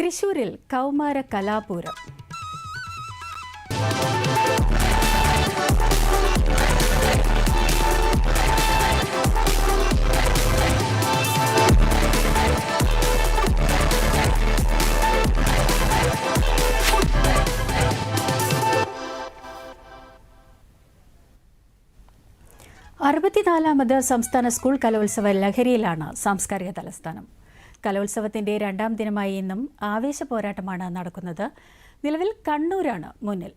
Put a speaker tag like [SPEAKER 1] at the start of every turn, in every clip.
[SPEAKER 1] തൃശൂരിൽ കൗമാര കലാപൂരം. അറുപത്തിനാലാമത് സംസ്ഥാന സ്കൂൾ കലോത്സവ ലഹരിയിലാണ് സാംസ്കാരിക തലസ്ഥാനം. കലോത്സവത്തിന്റെ രണ്ടാം ദിനമായി ഇന്നും ആവേശ പോരാട്ടമാണ് നടക്കുന്നത്. നിലവിൽ കണ്ണൂരാണ് മുന്നിൽ.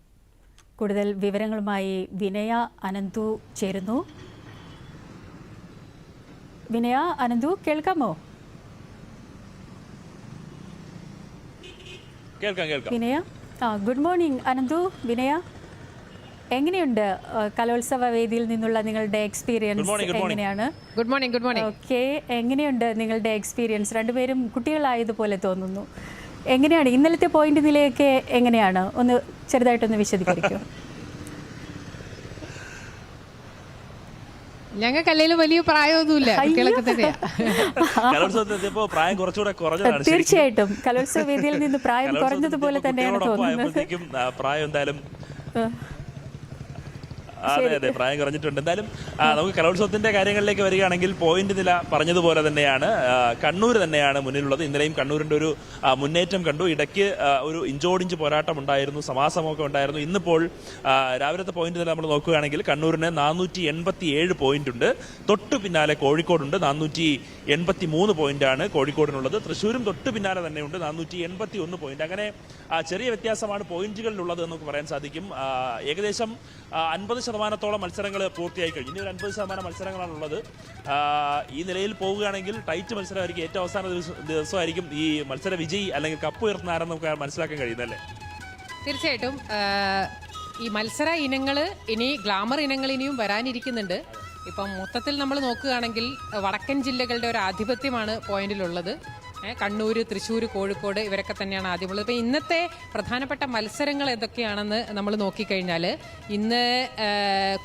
[SPEAKER 1] കൂടുതൽ വിവരങ്ങളുമായി വിനയ അനന്തു ചേരുന്നു. വിനയ അനന്തു കേൾക്കാമോ?
[SPEAKER 2] കേൾക്കാം കേൾക്കാം.
[SPEAKER 1] വിനയ ആ ഗുഡ് മോർണിംഗ് അനന്തു വിനയ. എങ്ങനെയുണ്ട് കലോത്സവ വേദിയിൽ നിന്നുള്ള നിങ്ങളുടെ എക്സ്പീരിയൻസ്
[SPEAKER 2] morning,
[SPEAKER 1] എങ്ങനെയാണ്?
[SPEAKER 3] Good morning good morning
[SPEAKER 1] okay എങ്ങനെയുണ്ട് നിങ്ങളുടെ എക്സ്പീരിയൻസ് രണ്ടുപേരും കുട്ടികളായതുപോലെ തോന്നുന്നു. എങ്ങനെയാണ് ഇന്നലത്തെ പോയിന്റ് നിലയൊക്കെ എങ്ങനെയാണ്? ഒന്ന് ചെറുതായിട്ടൊന്ന് വിശദീകരിക്കൂ.
[SPEAKER 3] ഞങ്ങൾക്ക് വലിയ പ്രായമൊന്നുമില്ല.
[SPEAKER 1] തീർച്ചയായിട്ടും. കലോത്സവ വേദിയിൽ നിന്ന് പ്രായം കുറഞ്ഞതുപോലെ തന്നെയാണ് തോന്നുന്നത്.
[SPEAKER 2] പ്രായം എന്തായാലും അതെ അതെ പ്രായം കുറഞ്ഞിട്ടുണ്ട്. എന്തായാലും നമുക്ക് കലോത്സവത്തിന്റെ കാര്യങ്ങളിലേക്ക് വരികയാണെങ്കിൽ പോയിന്റ് നില പറഞ്ഞതുപോലെ തന്നെയാണ്. കണ്ണൂർ തന്നെയാണ് മുന്നിലുള്ളത്. ഇന്നലെയും കണ്ണൂരിന്റെ ഒരു മുന്നേറ്റം കണ്ടു. ഇടയ്ക്ക് ഒരു ഇഞ്ചോടിഞ്ച് പോരാട്ടം ഉണ്ടായിരുന്നു സമാസമൊക്കെ ഉണ്ടായിരുന്നു. ഇന്നിപ്പോൾ രാവിലത്തെ പോയിന്റ് നില നമ്മൾ നോക്കുകയാണെങ്കിൽ കണ്ണൂരിന് നാനൂറ്റി എൺപത്തി ഏഴ് പോയിന്റ് ഉണ്ട്. തൊട്ടു പിന്നാലെ കോഴിക്കോടുണ്ട്. നാനൂറ്റി എൺപത്തി മൂന്ന് പോയിന്റാണ് കോഴിക്കോടിനുള്ളത്. തൃശ്ശൂരും തൊട്ടു പിന്നാലെ തന്നെയുണ്ട് നാനൂറ്റി എൺപത്തി ഒന്ന് പോയിന്റ് അങ്ങനെ ചെറിയ വ്യത്യാസമാണ് പോയിന്റുകളിലുള്ളത് എന്നൊക്കെ പറയാൻ സാധിക്കും. ഏകദേശം അൻപത് ശതമാനത്തോളം മത്സരങ്ങൾ പൂർത്തിയായി കഴിഞ്ഞു. ഇനി ഒരു അൻപത് ശതമാനം മത്സരങ്ങളാണുള്ളത്. ഈ നിലയിൽ പോവുകയാണെങ്കിൽ ടൈറ്റ് മത്സരമായിരിക്കും. ഏറ്റവും അവസാന ദിവസം ദിവസമായിരിക്കും ഈ മത്സര വിജയി അല്ലെങ്കിൽ കപ്പ് ഉയർത്തുന്ന ആരെന്ന് നമുക്ക് മനസ്സിലാക്കാൻ കഴിയുന്നല്ലേ
[SPEAKER 3] തീർച്ചയായിട്ടും ഈ മത്സര ഇനങ്ങൾ ഇനി ഗ്ലാമർ ഇനങ്ങൾ ഇനിയും വരാനിരിക്കുന്നുണ്ട്. ഇപ്പം മൊത്തത്തിൽ നമ്മൾ നോക്കുകയാണെങ്കിൽ വടക്കൻ ജില്ലകളുടെ ഒരു ആധിപത്യമാണ് പോയിന്റിലുള്ളത് കണ്ണൂർ തൃശ്ശൂർ കോഴിക്കോട് ഇവരൊക്കെ തന്നെയാണ് ആദ്യമുള്ളത് ഇപ്പം ഇന്നത്തെ പ്രധാനപ്പെട്ട മത്സരങ്ങൾ ഏതൊക്കെയാണെന്ന് നമ്മൾ നോക്കിക്കഴിഞ്ഞാൽ ഇന്ന്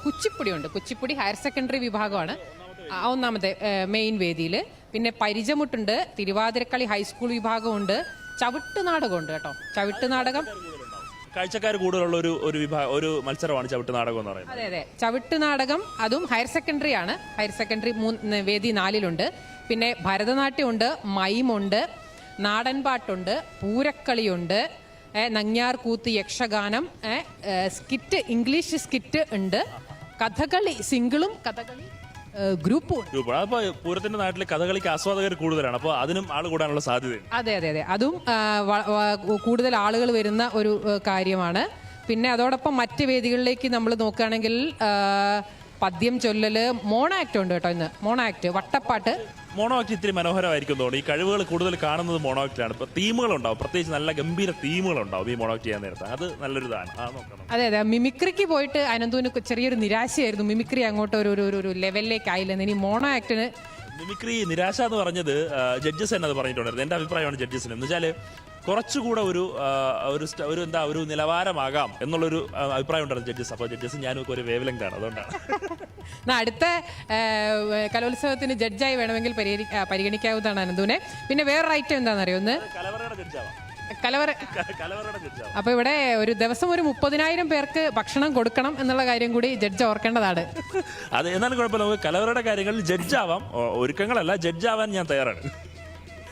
[SPEAKER 3] കുച്ചിപ്പുടിയുണ്ട്. കുച്ചിപ്പുടി ഹയർ സെക്കൻഡറി വിഭാഗമാണ്. ഒന്നാമത്തെ മെയിൻ വേദിയിൽ പിന്നെ പരിചമുട്ടുണ്ട് തിരുവാതിരക്കളി ഹൈസ്കൂൾ വിഭാഗമുണ്ട്. ചവിട്ട് നാടകമുണ്ട് കേട്ടോ. ചവിട്ട് നാടകം
[SPEAKER 2] കാഴ്ചക്കാർ കൂടുതലുള്ള ഒരു ഒരു വിഭാഗം ഒരു മത്സരമാണ് ചവിട്ട് നാടകം എന്ന് പറയുന്നത്.
[SPEAKER 3] അതെ അതെ. ചവിട്ട് നാടകം അതും ഹയർ സെക്കൻഡറി ആണ്. ഹയർ സെക്കൻഡറി മൂന്ന് വേദി നാലിലുണ്ട്. പിന്നെ ഭരതനാട്യമുണ്ട് മൈമുണ്ട് നാടൻപാട്ടുണ്ട് പൂരക്കളിയുണ്ട് Nangiar Koothu Yakshagana skit English skit ഉണ്ട്. കഥകളി സിംഗിളും കഥകളി ഗ്രൂപ്പും
[SPEAKER 2] പൂരത്തിന്റെ നാട്ടിലെ കഥകളിക്ക് ആസ്വാദകർ കൂടുതലാണ്. അപ്പോൾ അതിനും ആൾ കൂടാനുള്ള സാധ്യതയുണ്ട്.
[SPEAKER 3] അതെ അതെ അതെ. അതും വ- വ- കൂടുതൽ ആളുകൾ വരുന്ന ഒരു കാര്യമാണ്. പിന്നെ അതോടൊപ്പം മറ്റ് വേദികളിലേക്ക് നമ്മൾ നോക്കുകയാണെങ്കിൽ ആ, പദ്യം ചൊല്ലല് മോണാക്ട് ഉണ്ട് കേട്ടോ ഇന്ന്. മോണാക്ട് വട്ടപ്പാട്ട്.
[SPEAKER 2] മോണോ ആക്ട് ഇത്തിരി മനോഹരമായിരിക്കും തോന്നുന്നു. ഈ കഴിവുകൾ കൂടുതൽ കാണുന്നത് മോണോ ആക്ടിലാണ് ഇപ്പൊ തീമുകൾ ഉണ്ടാവും പ്രത്യേകിച്ച് നല്ല ഗംഭീര തീമുകൾ ഉണ്ടാവും ഈ മോണോ ആക്ട് ചെയ്യാൻ നേരത്തെ. അത് നല്ലൊരു ഇതാണ്
[SPEAKER 3] അതെ അതെ മിമിക്രിക്ക് പോയിട്ട് അനന്തുവിന് ചെറിയൊരു നിരാശയായിരുന്നു. മിമിക്രി അങ്ങോട്ട് ഒരു ഒരു- ഒരു ഒരു ലെവലിലേക്ക് ആയില്ലെന്ന് ഇനി മോണോ ആക്ടിന്
[SPEAKER 2] മിമിക്രി നിരാശ എന്ന് പറഞ്ഞത് ജഡ്ജസ് തന്നെ അത് പറഞ്ഞിട്ടുണ്ടായിരുന്നു. എന്റെ അഭിപ്രായമാണ് ജഡ്ജസിന്. എന്ന് വെച്ചാൽ കുറച്ചുകൂടെ ഒരു ഒരു ഒരു എന്താ ഒരു നിലവാരമാകാം എന്നുള്ളൊരു അഭിപ്രായം ഉണ്ടായിരുന്നു ജഡ്ജസ്. അപ്പോൾ ജഡ്ജസ് ഞാനും ഒരു വേവ് ലെങ്ത് ആണ് അതുകൊണ്ടാണ്.
[SPEAKER 3] അടുത്ത കലോത്സവത്തിന് ജഡ്ജായി വേണമെങ്കിൽ പരിഗണിക്കാവുന്നതാണ് അനന്തുവിനെ പിന്നെ വേറൊരു ഐറ്റം എന്താണെന്ന് ഒന്ന്?
[SPEAKER 2] കലവറയുടെ ജഡ്ജാവാം.
[SPEAKER 3] കലവറ അപ്പൊ ഇവിടെ ഒരു ദിവസം ഒരു മുപ്പതിനായിരം പേർക്ക് ഭക്ഷണം കൊടുക്കണം എന്നുള്ള കാര്യം കൂടി ജഡ്ജ് ഓർക്കേണ്ടതാണ്.
[SPEAKER 2] അത് എന്നാലും കുഴപ്പമില്ല. നമുക്ക് കലവറയുടെ കാര്യങ്ങളിൽ ജഡ്ജാവാം. ഒരുക്കങ്ങളല്ല ജഡ്ജാവാൻ ഞാൻ തയ്യാറാണ്.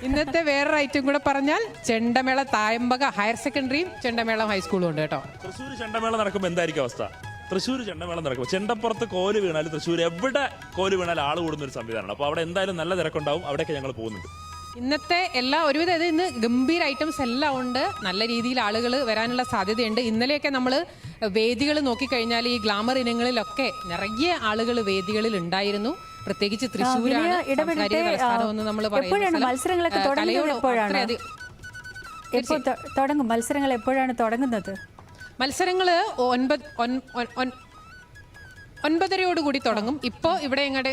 [SPEAKER 3] ഇന്നത്തെ വേറൊരു ഐറ്റം കൂടെ പറഞ്ഞാൽ ചെണ്ടമേള തായമ്പക ഹയർ സെക്കൻഡറിയും ചെണ്ടമേളം ഹൈസ്കൂളും ഉണ്ട് കേട്ടോ.
[SPEAKER 2] തൃശ്ശൂർ ചെണ്ടമേള നടക്കുമ്പോൾ എന്തായിരിക്കും അവസ്ഥ? തൃശ്ശൂർ ചെണ്ടമേളം നടക്കും ചെണ്ടപ്പുറത്ത് കോൽ വീണാലും തൃശ്ശൂർ എവിടെ കോൽ വീണാലും ആൾ കൂടുന്ന ഒരു സംവിധാനമാണ്. അപ്പോൾ അവിടെ എന്തായാലും നല്ല തിരക്കുണ്ടാവും. അവിടെയൊക്കെ ഞങ്ങൾ പോകുന്നുണ്ട്.
[SPEAKER 3] ഇന്നത്തെ എല്ലാ ഒരുവിധം ഇത് ഇന്ന് ഗംഭീര ഐറ്റംസ് എല്ലാം ഉണ്ട്. നല്ല രീതിയിൽ ആളുകൾ വരാനുള്ള സാധ്യതയുണ്ട്. ഇന്നലെയൊക്കെ നമ്മൾ വേദികൾ നോക്കിക്കഴിഞ്ഞാൽ ഈ ഗ്ലാമർ ഇനങ്ങളിലൊക്കെ നിറയെ ആളുകൾ വേദികളിൽ ഉണ്ടായിരുന്നു. പ്രത്യേകിച്ച് തൃശ്ശൂരാണ്
[SPEAKER 1] ഇടപെടട്ടെ.
[SPEAKER 3] നമ്മൾ
[SPEAKER 1] എപ്പോഴാണ്. മത്സരങ്ങളൊക്കെ തുടങ്ങുന്നത് തുടങ്ങും. മത്സരങ്ങൾ എപ്പോഴാണ് തുടങ്ങുന്നത്?
[SPEAKER 3] മത്സരങ്ങൾ ഒൻപത് ഒൻ- ഒൻ- ഒൻ- ഒൻപതരയോടുകൂടി തുടങ്ങും. ഇപ്പോൾ ഇവിടെ ഇങ്ങോട്ട്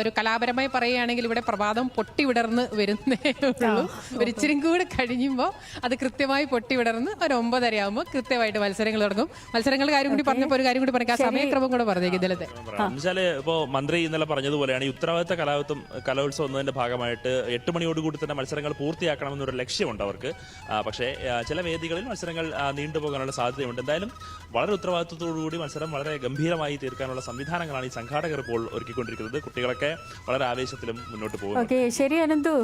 [SPEAKER 3] ഒരു കലാപരമായി പറയുകയാണെങ്കിൽ ഇവിടെ പ്രഭാതം പൊട്ടി വിടർന്ന് വരുന്നേ ഉള്ളൂ. ഒരു കൂടി കൂടെ കഴിയുമ്പോൾ അത് കൃത്യമായി പൊട്ടി വിടർന്ന് ഒരു ഒമ്പതര ആകുമ്പോൾ കൃത്യമായിട്ട് മത്സരങ്ങൾ തുടങ്ങും. മത്സരങ്ങളുടെ കാര്യം കൂടി പറഞ്ഞപ്പോൾ ഒരു കാര്യം കൂടി പറഞ്ഞാൽ ആ സമയക്രമം കൂടെ പറഞ്ഞേക്കും ഇതിലത്തെ.
[SPEAKER 2] എന്നുവെച്ചാൽ ഇപ്പോ മന്ത്രി ഇന്നലെ പറഞ്ഞതുപോലെയാണ്. ഈ ഉത്തരവാദിത്ത കലാപത്വം കലോത്സവം എന്നതിന്റെ ഭാഗമായിട്ട് എട്ട് മണിയോടുകൂടി തന്നെ മത്സരങ്ങൾ പൂർത്തിയാക്കണമെന്നൊരു ലക്ഷ്യമുണ്ട് അവർക്ക്. പക്ഷേ ചില വേദികളിൽ മത്സരങ്ങൾ നീണ്ടുപോകാനുള്ള സാധ്യതയുണ്ട്. എന്തായാലും വളരെ ഉത്തരവാദിത്വത്തോടുകൂടി മത്സരം വളരെ ഗംഭീരമായി തീർക്കാനുള്ള സംവിധാനങ്ങളാണ് ഈ സംഘാടകർ ഇപ്പോൾ ഒരുക്കിക്കൊണ്ടിരിക്കുന്നത്. കുട്ടികളൊക്കെ വളരെ ആവേശത്തിലും മുന്നോട്ട് പോകും
[SPEAKER 1] ശരി അനന്തു.